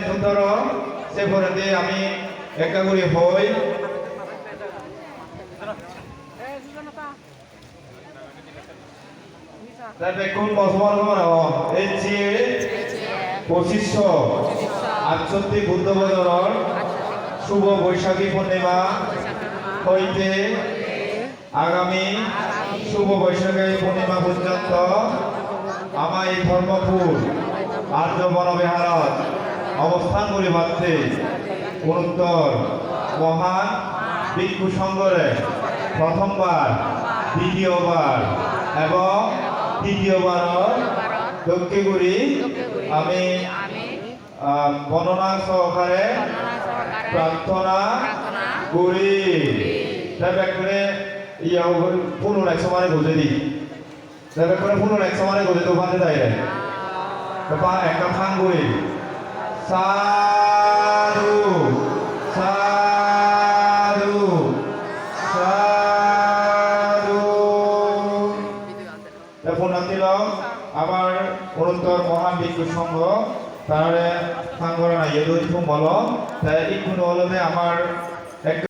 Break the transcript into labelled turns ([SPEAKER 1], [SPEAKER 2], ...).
[SPEAKER 1] নেতৃত্বর সে পরে আমি একা করে হই। তারপরে কোন বছর এই যে পঁচিশশো আটষট্টি বুদ্ধ বছর শুভ বৈশাখী পূর্ণিমা হইতে আগামী শুভ বৈশাখী পূর্ণিমা পর্যন্ত আমার এই ধর্মপুর আর্য বনবিহারত অবস্থান করি মাত্রে উত্তর মহান ভিক্ষু সংঘরে প্রথমবার, দ্বিতীয়বার এবং তৃতীয়বার দক্ষিণ করি আমি বর্ণনা সহকারে প্রার্থনা করি। তারপর করে ইয়া পুনর একশো মানে বুঝে দিই। তারপর করে পুনর একশো মানে বুঝে তো ওখানে দেয় একটা ফান সাধু সাধু সাধু। এখন দিল আবার অনন্তর মহান ভিক্ষু সংঘ, তাহলে সাংগরণা ইয়ে বলো। তাই ইকুন হলো যে আমার